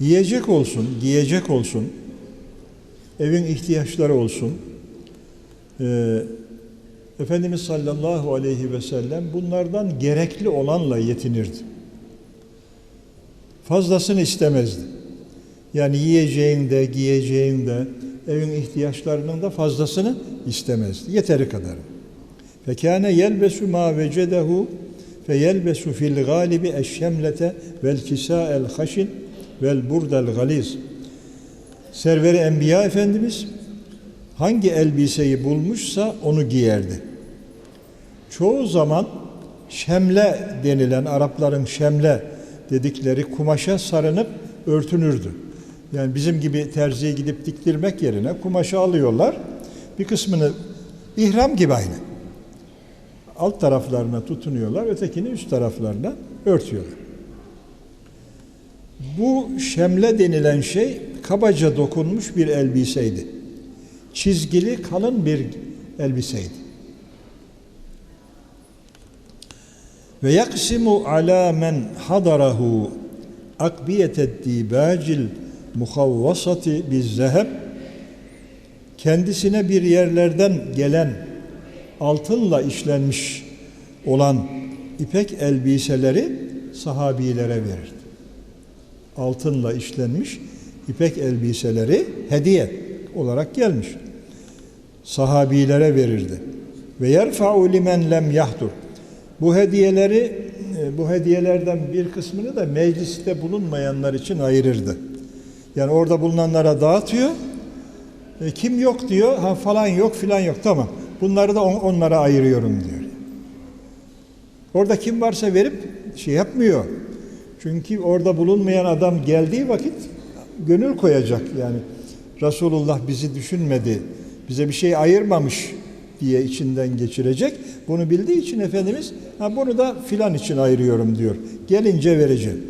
Yiyecek olsun, giyecek olsun, evin ihtiyaçları olsun. Ee, Efendimiz sallallahu aleyhi ve sellem bunlardan gerekli olanla yetinirdi. Fazlasını istemezdi. Yani yiyeceğinde, giyeceğinde, evin ihtiyaçlarının da fazlasını istemezdi. Yeteri kadar. Fekâne yelbesu mâ vecedehu fe yelbesu fil gâlibi eşşemlete vel kisâ'el haşin vel burdel galiz. Serveri Enbiya Efendimiz hangi elbiseyi bulmuşsa onu giyerdi. Çoğu zaman şemle denilen Arapların şemle dedikleri kumaşa sarınıp örtünürdü. Yani bizim gibi terziye gidip diktirmek yerine kumaşı alıyorlar. Bir kısmını ihram gibi aynı. Alt taraflarına tutunuyorlar, ötekini üst taraflarına örtüyorlar. Bu şemle denilen şey kabaca dokunmuş bir elbiseydi. Çizgili kalın bir elbiseydi. Ve yaksimu ala men hadarahu akbiyeted dibacil muhavvasati biz zeheb kendisine bir yerlerden gelen altınla işlenmiş olan ipek elbiseleri sahabilere verirdi. Altınla işlenmiş ipek elbiseleri hediye olarak gelmiş. Sahabilere verirdi. Ve yerfa'u limen lem yahdur. Bu hediyeleri e, bu hediyelerden bir kısmını da mecliste bulunmayanlar için ayırırdı. Yani orada bulunanlara dağıtıyor. E, kim yok diyor, ha falan yok filan yok tamam. Bunları da on, onlara ayırıyorum diyor. Orada kim varsa verip şey yapmıyor. Çünkü orada bulunmayan adam geldiği vakit gönül koyacak yani. Resulullah bizi düşünmedi, bize bir şey ayırmamış diye içinden geçirecek. Bunu bildiği için Efendimiz ha bunu da filan için ayırıyorum diyor. Gelince vereceğim.